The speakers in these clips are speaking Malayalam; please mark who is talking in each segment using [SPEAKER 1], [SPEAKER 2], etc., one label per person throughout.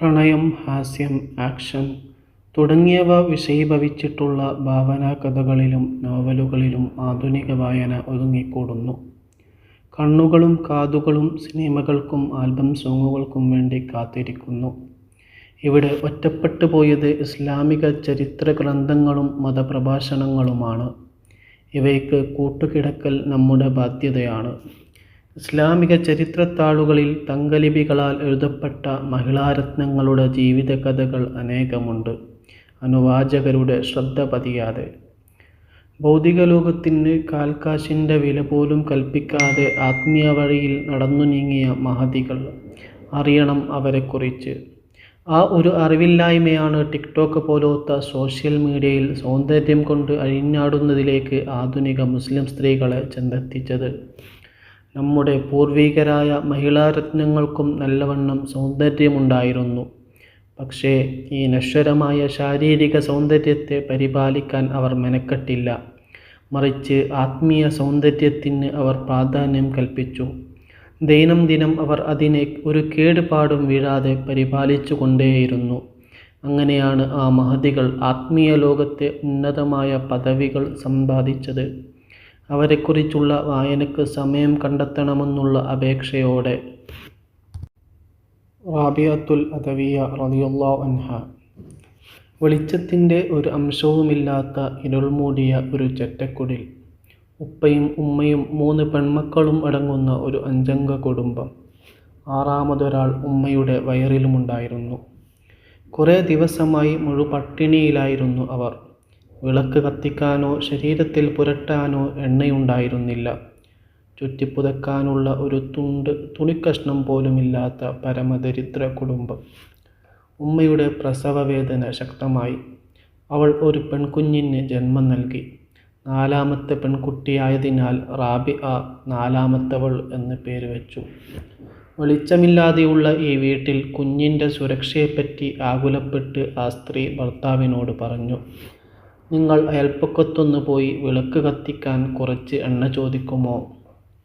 [SPEAKER 1] പ്രണയം ഹാസ്യം ആക്ഷൻ തുടങ്ങിയവ വിഷയീഭവിച്ചിട്ടുള്ള ഭാവനാകഥകളിലും നോവലുകളിലും ആധുനിക വായന ഒതുങ്ങിക്കൂടുന്നു. കണ്ണുകളും കാതുകളും സിനിമകൾക്കും ആൽബം സോങ്ങുകൾക്കും വേണ്ടി കാത്തിരിക്കുന്നു. ഇവിടെ ഒറ്റപ്പെട്ടു പോയത് ഇസ്ലാമിക ചരിത്ര ഗ്രന്ഥങ്ങളും മതപ്രഭാഷണങ്ങളുമാണ്. ഇവയ്ക്ക് കൂട്ടുകിടക്കൽ നമ്മുടെ ബാധ്യതയാണ്. ഇസ്ലാമിക ചരിത്രത്താളുകളിൽ തങ്കലിപികളാൽ എഴുതപ്പെട്ട മഹിളാരത്നങ്ങളുടെ ജീവിതകഥകൾ അനേകമുണ്ട്. അനുവാചകരുടെ ശ്രദ്ധ പതിയാതെ. ഭൗതിക ലോകത്തിന് കാൽക്കാശിന്റെ വില പോലും കൽപ്പിക്കാതെ ആത്മീയ വഴിയിൽ നടന്നു നീങ്ങിയ മഹതികൾ. അറിയണം അവരെക്കുറിച്ച്. ആ ഒരു അറിവില്ലായ്മയാണ് ടിക്ടോക്ക് പോലോത്ത സോഷ്യൽ മീഡിയയിൽ സൗന്ദര്യം കൊണ്ട് അഴിഞ്ഞാടുന്നതിലേക്ക് ആധുനിക മുസ്ലിം സ്ത്രീകളെ ചെന്നെത്തിച്ചത്. നമ്മുടെ പൂർവികരായ മഹിളാരത്നങ്ങൾക്കും നല്ലവണ്ണം സൗന്ദര്യമുണ്ടായിരുന്നു. പക്ഷേ ഈ നശ്വരമായ ശാരീരിക സൗന്ദര്യത്തെ പരിപാലിക്കാൻ അവർ മെനക്കെട്ടില്ല. മറിച്ച് ആത്മീയ സൗന്ദര്യത്തിന് അവർ പ്രാധാന്യം കൽപ്പിച്ചു. ദൈനംദിനം അവർ അതിനെ ഒരു കേടുപാടും വീഴാതെ പരിപാലിച്ചു കൊണ്ടേയിരുന്നു അങ്ങനെയാണ് ആ മഹതികൾ ആത്മീയ ലോകത്തെ ഉന്നതമായ പദവികൾ സമ്പാദിച്ചത്. അവരെക്കുറിച്ചുള്ള വായനയ്ക്ക് സമയം കണ്ടെത്തണമെന്നുള്ള അപേക്ഷയോടെ. റാബിയത്തുൽ അദവിയ റളിയല്ലാഹു അൻഹ വെളിച്ചത്തിന്റെ ഒരു അംശവുമില്ലാത്ത ഇരുൾമൂടിയ ഒരു ചെറ്റക്കുടിൽ. ഉപ്പയും ഉമ്മയും മൂന്ന് പെൺമക്കളും അടങ്ങുന്ന ഒരു അഞ്ചംഗ കുടുംബം. ആറാമതൊരാൾ ഉമ്മയുടെ വയറിലുമുണ്ടായിരുന്നു. കുറേ ദിവസമായി മുഴുപട്ടിണിയിലായിരുന്നു അവർ. വിളക്ക് കത്തിക്കാനോ ശരീരത്തിൽ പുരട്ടാനോ എണ്ണയുണ്ടായിരുന്നില്ല. ചുറ്റിപ്പുതക്കാനുള്ള ഒരു തുണ്ട് തുണിക്കഷ്ണം പോലുമില്ലാത്ത പരമദരിദ്ര കുടുംബം. ഉമ്മയുടെ പ്രസവവേദന ശക്തമായി. അവൾ ഒരു പെൺകുഞ്ഞിന് ജന്മം നൽകി. നാലാമത്തെ പെൺകുട്ടിയായതിനാൽ റാബി ആ നാലാമത്തവൾ എന്ന് പേര് വെച്ചു വെളിച്ചമില്ലാതെയുള്ള ഈ വീട്ടിൽ കുഞ്ഞിന്റെ സുരക്ഷയെപ്പറ്റി ആകുലപ്പെട്ട് ആ സ്ത്രീ ഭർത്താവിനോട് പറഞ്ഞു. "നിങ്ങൾ അയൽപ്പക്കത്തൊന്ന് പോയി വിളക്ക് കത്തിക്കാൻ കുറച്ച് എണ്ണ ചോദിക്കുമോ?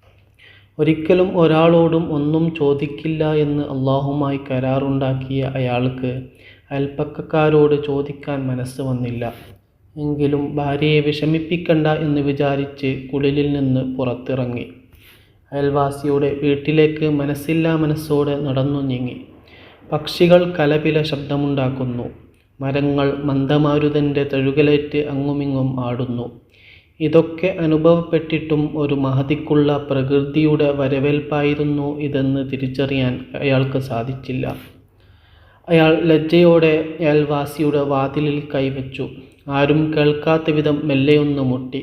[SPEAKER 1] " ഒരിക്കലും ഒരാളോടും ഒന്നും ചോദിക്കില്ല എന്ന് അള്ളാഹുമായി കരാറുണ്ടാക്കിയ അയാൾക്ക് അയൽപ്പക്കക്കാരോട് ചോദിക്കാൻ മനസ്സ് വന്നില്ല. എങ്കിലും ഭാര്യയെ വിഷമിപ്പിക്കണ്ട എന്ന് വിചാരിച്ച് കുളിലിൽ നിന്ന് പുറത്തിറങ്ങി. അയൽവാസിയുടെ വീട്ടിലേക്ക് മനസ്സില്ലാ മനസ്സോടെ നടന്നു നീങ്ങി. പക്ഷികൾ കലപില ശബ്ദമുണ്ടാക്കുന്നു. മരങ്ങൾ മന്ദമാരുതന്റെ തഴുകലേറ്റ് അങ്ങുമിങ്ങും ആടുന്നു. ഇതൊക്കെ അനുഭവപ്പെട്ടിട്ടും ഒരു മഹതിക്കുള്ള പ്രകൃതിയുടെ വരവേൽപ്പായിരുന്നു ഇതെന്ന് തിരിച്ചറിയാൻ അയാൾക്ക് സാധിച്ചില്ല. അയാൾ ലജ്ജയോടെ അയൽവാസിയുടെ വാതിലിൽ കൈവച്ചു. ആരും കേൾക്കാത്ത വിധം മെല്ലെയൊന്ന് മുട്ടി.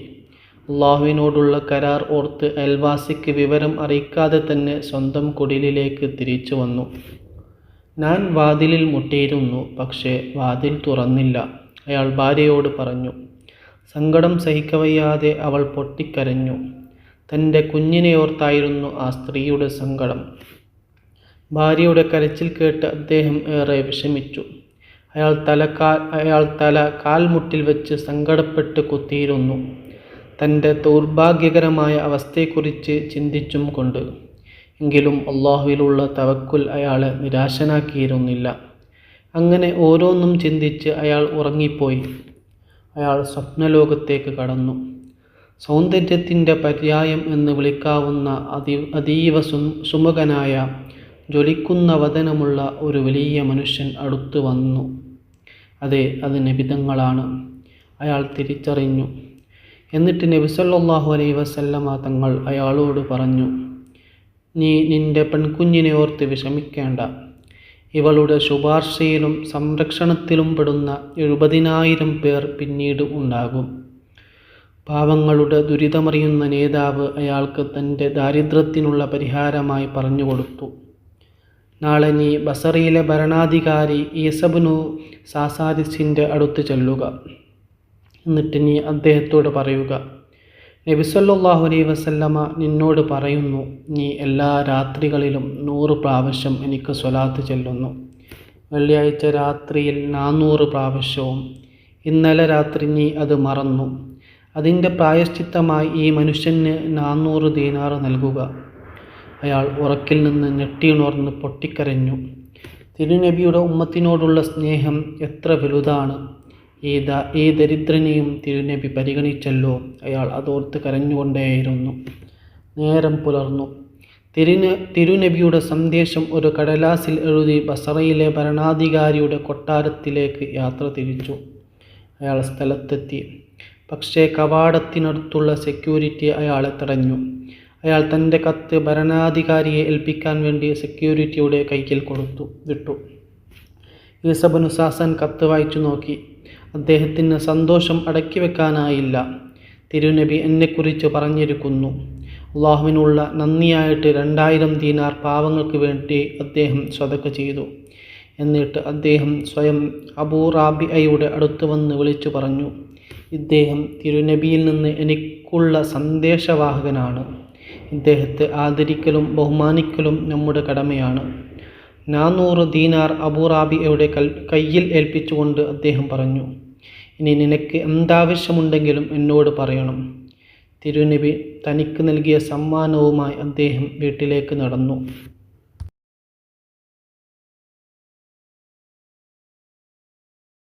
[SPEAKER 1] അള്ളാഹുവിനോടുള്ള കരാർ ഓർത്ത് അയൽവാസിക്ക് വിവരം അറിയിക്കാതെ തന്നെ സ്വന്തം കുടിലിലേക്ക് തിരിച്ചുവന്നു. "ഞാൻ വാതിലിൽ മുട്ടിയിരുന്നു. പക്ഷേ വാതിൽ തുറന്നില്ല. " അയാൾ ഭാര്യയോട് പറഞ്ഞു. സങ്കടം സഹിക്കവയ്യാതെ അവൾ പൊട്ടിക്കരഞ്ഞു. തന്റെ കുഞ്ഞിനെയോർത്തായിരുന്നു ആ സ്ത്രീയുടെ സങ്കടം. ഭാര്യയുടെ കരച്ചിൽ കേട്ട് അദ്ദേഹം ഏറെ വിഷമിച്ചു. അയാൾ തല കാൽമുട്ടിൽ വെച്ച് സങ്കടപ്പെട്ട് കുത്തിയിരുന്നു. തന്റെ ദൗർഭാഗ്യകരമായ അവസ്ഥയെക്കുറിച്ച് ചിന്തിച്ചും കൊണ്ട്. എങ്കിലും അള്ളാഹുവിലുള്ള തവക്കുൽ അയാളെ നിരാശനാക്കിയിരുന്നില്ല. അങ്ങനെ ഓരോന്നും ചിന്തിച്ച് അയാൾ ഉറങ്ങിപ്പോയി. അയാൾ സ്വപ്നലോകത്തേക്ക് കടന്നു. സൗന്ദര്യത്തിന്റെ പര്യായം എന്ന് വിളിക്കാവുന്ന അതി അതീവ സുമുഖനായ, ജ്വലിക്കുന്ന വതനമുള്ള ഒരു വലിയ മനുഷ്യൻ അടുത്തു വന്നു. അതെ അത് നിബിതങ്ങളാണ് അയാൾ തിരിച്ചറിഞ്ഞു. എന്നിട്ട് നബിസല്ലാഹു അലൈ വസല്ലമ തങ്ങൾ അയാളോട് പറഞ്ഞു. "നീ നിന്റെ പെൺകുഞ്ഞിനെ ഓർത്ത് വിഷമിക്കേണ്ട. ഇവളുടെ ശുപാർശയിലും സംരക്ഷണത്തിലും പെടുന്ന എഴുപതിനായിരം പേർ പിന്നീട് ഉണ്ടാകും. " പാവങ്ങളുടെ ദുരിതമറിയുന്ന നേതാവ് അയാൾക്ക് തന്റെ ദാരിദ്ര്യത്തിനുള്ള പരിഹാരമായി പറഞ്ഞു കൊടുത്തു "നാളെ നീ ബസറിയിലെ ഭരണാധികാരി ഈസബ്നു സാസാരിസിന്റെ അടുത്ത് ചെല്ലുക. എന്നിട്ട് നീ അദ്ദേഹത്തോട് പറയുക, നബി അലൈ വസല്ലമ നിന്നോട് പറയുന്നു, നീ എല്ലാ രാത്രികളിലും നൂറ് പ്രാവശ്യം എനിക്ക് സ്വലാത്ത് ചെല്ലുന്നു വെള്ളിയാഴ്ച രാത്രിയിൽ നാനൂറ് പ്രാവശ്യവും. ഇന്നലെ രാത്രി നീ അത് മറന്നു. അതിന്റെ പ്രായശ്ചിത്തമായി ഈ മനുഷ്യന് നാനൂറ് ദീനാർ നൽകുക. അയാൾ ഉറക്കിൽ നിന്ന് ഞെട്ടിയുണർന്ന് പൊട്ടിക്കരഞ്ഞു. തിരുനബിയുടെ ഉമ്മത്തിനോടുള്ള സ്നേഹം എത്ര വലുതാണ് ഈ ഏ ദരിദ്രനെയും തിരുനബി പരിഗണിച്ചല്ലോ. അയാൾ അതോർത്ത് കരഞ്ഞുകൊണ്ടേയിരുന്നു. നേരം പുലർന്നു. തിരുന തിരുനബിയുടെ സന്ദേശം ഒരു കടലാസിൽ എഴുതി ബസറയിലെ ഭരണാധികാരിയുടെ കൊട്ടാരത്തിലേക്ക് യാത്ര തിരിച്ചു. അയാൾ സ്ഥലത്തെത്തി. പക്ഷേ കവാടത്തിനടുത്തുള്ള സെക്യൂരിറ്റി അയാളെ തടഞ്ഞു. അയാൾ തന്റെ കത്ത് ഭരണാധികാരിയെ ഏൽപ്പിക്കാൻ വേണ്ടി സെക്യൂരിറ്റിയുടെ കൈക്കിൽ കൊടുത്തു വിട്ടു. യൂസബ് അനുസാസൻ കത്ത് വായിച്ചു നോക്കി. അദ്ദേഹത്തിന് സന്തോഷം അടക്കി വെക്കാനായില്ല തിരുനബി എന്നെക്കുറിച്ച് പറഞ്ഞിരിക്കുന്നു. അള്ളാഹുവിനുള്ള നന്ദിയായിട്ട് രണ്ടായിരം ദീനാർ പാവങ്ങൾക്ക് വേണ്ടി അദ്ദേഹം സ്വതക്ക ചെയ്തു. എന്നിട്ട് അദ്ദേഹം സ്വയം അബൂ റാബി റാബിഅയുടെ അടുത്ത് വന്ന് വിളിച്ചു പറഞ്ഞു ഇദ്ദേഹം തിരുനബിയിൽ നിന്ന് എനിക്കുള്ള സന്ദേശവാഹകനാണ്. ഇദ്ദേഹത്തെ ആദരിക്കലും ബഹുമാനിക്കലും നമ്മുടെ കടമയാണ്. നാനൂറ് ദീനാർ അബൂറാബിയുടെ കയ്യിൽ ഏൽപ്പിച്ചുകൊണ്ട് അദ്ദേഹം പറഞ്ഞു ഇനി നിനക്ക് എന്താവശ്യമുണ്ടെങ്കിലും എന്നോട് പറയണം. തിരുനബി തനിക്ക് നൽകിയ സമ്മാനവുമായി അദ്ദേഹം വീട്ടിലേക്ക് നടന്നു.